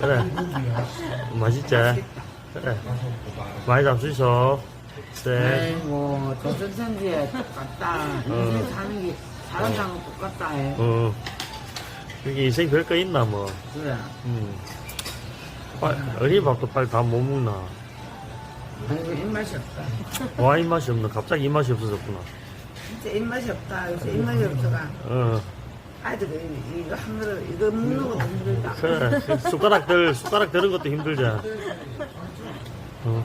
그래. 맛있지? 그래. 많이 잡수셔. 네. 아이고 조선천지에 똑같다 인생 사는 게 사람 사는 거 똑같다 해 어. 여기 인생 별거 있나, 뭐. 그래 음. 빨, 어린이밥도 빨리 다 못 먹나. 아이고 입맛이 없다 와, 입맛이 없나. 갑자기 입맛이 없어졌구나. 진짜 입맛이 없다 요새 입맛이 없어가 어. 아이들이 이거 한 그릇 이거 먹는 것도 힘들다 그래. 그 숟가락들, 숟가락 드는 것도 힘들잖아. 어.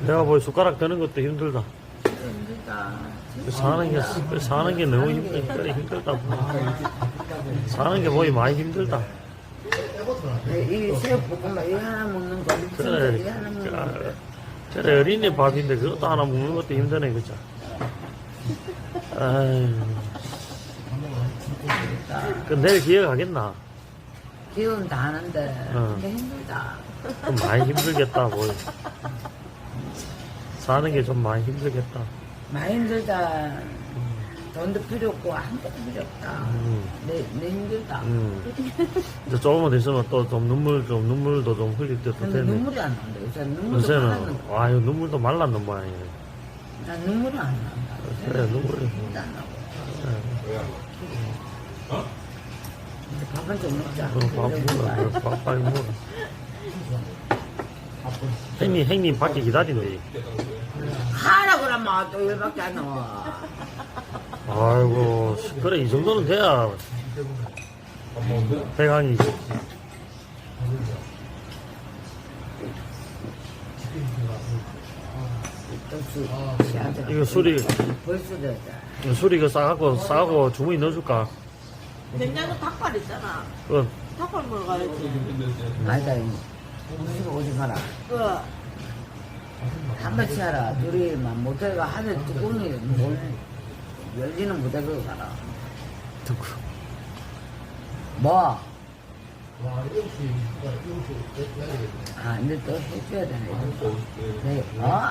내가 보기 숟가락 드는 것도 힘들다. 힘들다 사는 게, 사는 게 너무 힘들, 그래, 힘들다. 사는 게 보기 많이 힘들다. 이 새우볶음밥 이거 하나 먹는 거 그래, 이거 하나 먹는 거 그래, 어린이 밥인데 그것도 하나 먹는 것도 힘드네, 그죠? 아유. 그 내일 기억하겠나? 기운 다 하는데 어. 근데 힘들다 좀 많이 힘들겠다, 뭐. 사는 게 좀 많이 힘들겠다. 많이 힘들다 돈도 필요 없고 아무것도 필요 없다 음. 내, 내 힘들다 음. 이제 조금만 있으면 또 좀 눈물, 좀, 눈물도 좀 흘릴 때도 근데 되네. 눈물이 안 난다 요새 눈물도 요새는, 많았는데 아유, 눈물도 말랐는 모양이네. 난 눈물이 안 난다 그래, 눈물이. 눈물도 안 나고 이 제 밥은 좀 먹자 그럼 밥 먹어, 밥 빨리 먹어. 행님, 행님 밖에 기다리네. 하라 그러면 또 일밖에 안 나와 아이고, 그래, 이 정도는 돼야 시한테 이거 술이, 벌써 이거 술이 이거 싸갖고, 싸고 주머니 넣어줄까? 냉장고 닭발 있잖아. 그, 닭발 먹으러 가야지. 아니다 무슨 오지 마라 그, 한 번씩 하라 둘이만 모텔가 하늘 뚜껑이 뭘 열리는 모텔로 가라 듣고. 뭐? 아, 근데 또 해줘야 되네. 네, 어?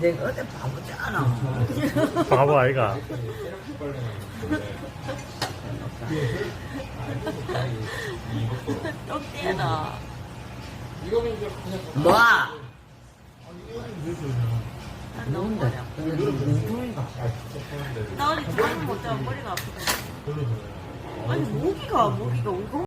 내가 어제 바보잖아. 바보 아이가. 똥띠에다. 뭐? 너무 머리 아파. 근데 너 눈통이가. 나 어제 잠을 못 자고 머리가 아프다. 아니, 모기가, 모기가, 이거